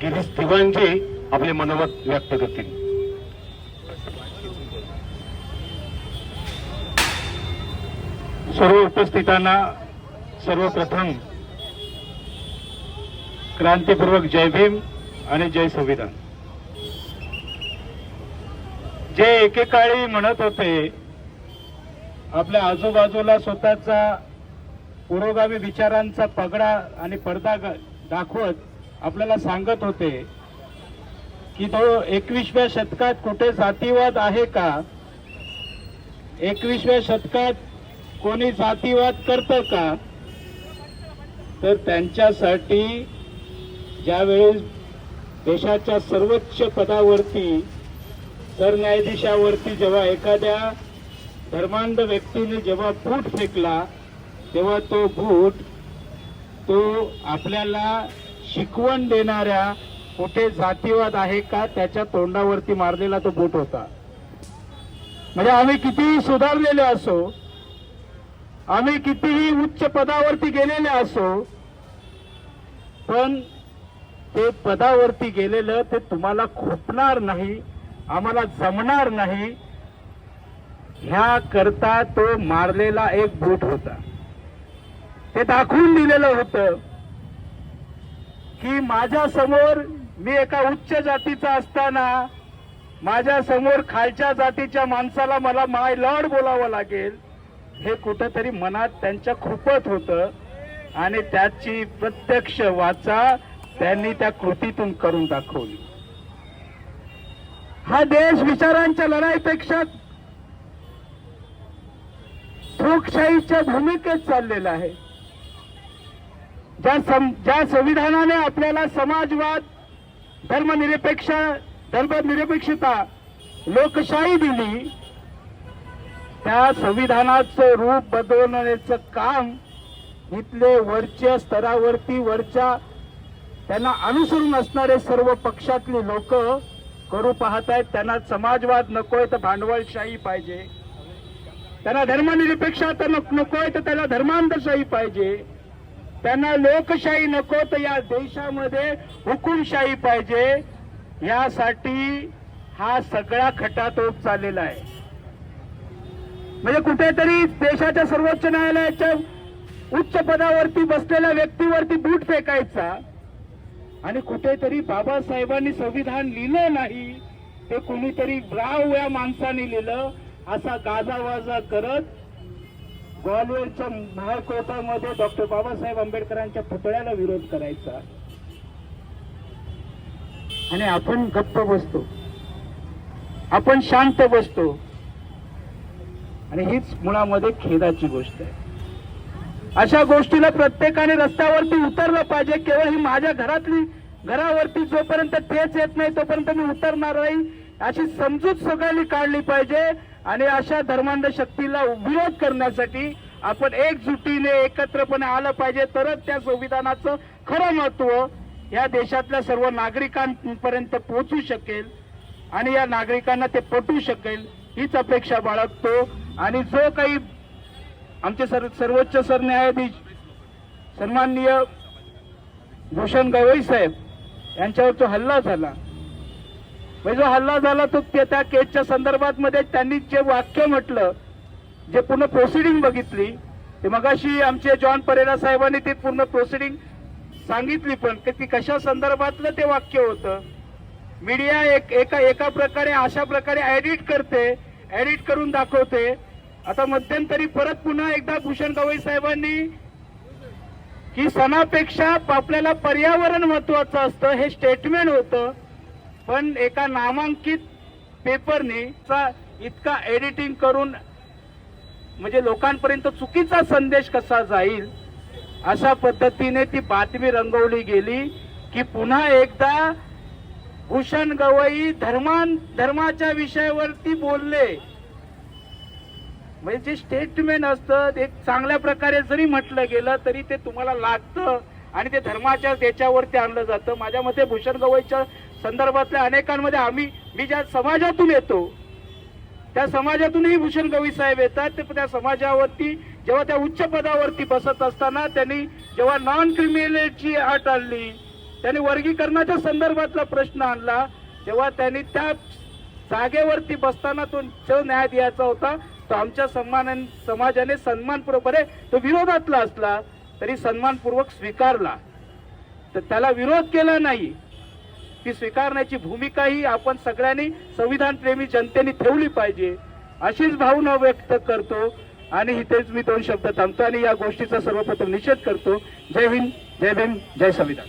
गिरीश दिवाणजी आपले मनोगत व्यक्त करतील. सर्व उपस्थितांना सर्वप्रथम क्रांतीपूर्वक जय भीम आणि जय संविधान. जे एकेकाळी म्हणत होते आपल्या आजूबाजूला स्वतःचा पुरोगामी विचारांचा पगडा आणि पडदा दाखवत आपल्याला सांगत होते की तो एकवीसव्या शतकात कुठे जातीवाद आहे का? एकवीसव्या शतकात कोणी जातीवाद करतं का? तर त्यांच्यासाठी ज्यावेळेस देशाच्या सर्वोच्च पदावरती सरन्यायाधीशावरती जेव्हा एखाद्या धर्मांध व्यक्तीने जेव्हा बूट फेकला तेव्हा तो बूट तो आपल्याला शिकवण देणाऱ्या कुठे जातीवाद आहे का त्याच्या तोंडावरती मारलेला तो बूट होता. म्हणजे आम्ही कितीही सुधारलेले असो आम्ही कितीही उच्च पदावरती गेलेले असो पण ते पदावरती गेलेलं ते तुम्हाला खोपणार नाही आम्हाला जमणार नाही ह्या करता तो मारलेला एक बूट होता. ते दाखवून दिलेलं होतं. की माझ्यासमोर मी एका उच्च जातीचा असताना माझ्यासमोर खालच्या जातीच्या माणसाला मला माय लॉर्ड बोलावं लागेल हे कुठंतरी मनात त्यांच्या खुपत होतं आणि त्याची प्रत्यक्ष वाचा त्यांनी त्या कृतीतून करून दाखवली. हा देश विचारांच्या लढाईपेक्षा लोकशाहीच्या भूमिकेत चाललेला आहे. ज्या सं- ज्या संविधानाने आपल्याला समाजवाद धर्मनिरपेक्ष धर्मनिरपेक्षता लोकशाही दिली त्या संविधानाचं रूप बदलण्याचं काम इथले वरच्या स्तरावरती वरच्या त्यांना अनुसरून असणारे सर्व पक्षातले लोक करू पाहत आहेत त्यांना समाजवाद नकोय तर भांडवलशाही पाहिजे. त्यांना धर्मनिरपेक्षता नको- नकोय तर त्याला धर्मांतरशाही पाहिजे. त्यांना लोकशाही नको तर या देशामध्ये हुकुमशाही पाहिजे. यासाठी हा सगळा खटाटोप चाललेला आहे. म्हणजे कुठेतरी देशाच्या सर्वोच्च न्यायालयाच्या उच्च पदावरती बसलेल्या व्यक्तीवरती बूट फेकायचा आणि कुठेतरी बाबासाहेबांनी संविधान लिहिलं नाही ते कुणीतरी राव या माणसाने लिहिलं असा गाजावाजा करत ग्वालियरच्या महाकोर्टामध्ये डॉक्टर बाबासाहेब आंबेडकरांच्या पुतळ्याला विरोध करायचा. आणि आपण गप्प बसतो. आपण शांत बसतो. आणि हीच मुळामध्ये खेदाची गोष्ट आहे. अशा गोष्टीला प्रत्येकाने रस्त्यावरती उतरलं पाहिजे. केवळ ही माझ्या घरातली घरावरती जोपर्यंत ठेच येत नाही तोपर्यंत मी उतरणार नाही. अशी समजूत सगळ्यांनी काढली पाहिजे आणि अशा धर्मांध शक्तीला विरोध करण्यासाठी आपण एकजुटीने एकत्रपणे आलं पाहिजे. तरच त्या संविधानाचं खरं महत्त्व या देशातल्या सर्व नागरिकांपर्यंत पोहोचू शकेल आणि या नागरिकांना ते पटू शकेल हीच अपेक्षा बाळगतो. आणि जो काही आमचे सर्व सर्वोच्च सरन्यायाधीश सन्माननीय भूषण गवई साहेब यांच्यावर जो हल्ला झाला. म्हणजे जो हल्ला झाला तो ते- त्या केसच्या संदर्भात मध्ये त्यांनी जे वाक्य म्हटलं जे पूर्ण प्रोसिडिंग बघितली ते मगाशी आमचे जॉन परेरा साहेबांनी ते पूर्ण प्रोसिडिंग सांगितली पण की ती कशा संदर्भातलं ते वाक्य होतं. मीडिया एक एका एका प्रकारे अशा प्रकारे ॲडिट करते ॲडिट करून दाखवते. आता मध्यंतरी परत पुन्हा एकदा भूषण गवई साहेबांनी की सणापेक्षा आपल्याला पर्यावरण महत्वाचं असतं हे स्टेटमेंट होतं. पण एका नामांकित पेपरने चा इतका एडिटिंग करून म्हणजे लोकांपर्यंत चुकीचा संदेश कसा जाईल अशा पद्धतीने ती बातमी रंगवली गेली की पुन्हा एकदा भूषण गवई धर्मान धर्माच्या विषयावरती बोलले. म्हणजे जे स्टेटमेंट असतं ते चांगल्या प्रकारे जरी म्हटलं गेलं तरी ते तुम्हाला लागतं आणि ते धर्माच्या त्याच्यावरती आणलं जातं. माझ्या मते भूषण गवईच्या संदर्भातल्या अनेकांमध्ये आम्ही मी ज्या समाजातून येतो त्या समाजातूनही भूषण गवई साहेब येतात. ते त्या समाजावरती जेव्हा त्या उच्च पदावरती बसत असताना त्यांनी जेव्हा नॉन क्रिमिनलची अट आणली त्यांनी वर्गीकरणाच्या संदर्भातला प्रश्न आणला तेव्हा त्यांनी त्या जागेवरती बसताना तो जो न्याय द्यायचा होता तो आमच्या सन्मान समाजाने सन्मानपूर्वक तो विरोधातला असला तरी सन्मानपूर्वक स्वीकारला. तर त्याला विरोध केला नाही. ती स्वीकारण्याची भूमिका ही आपण सगळ्यांनी संविधानप्रेमी जनतेने ठेवली पाहिजे अशीच भावना व्यक्त करतो. आणि इथेच मी दोन शब्द थांबतो आणि या गोष्टीचा सर्वप्रथम निषेध करतो. जय हिंद जय भीम जय संविधान.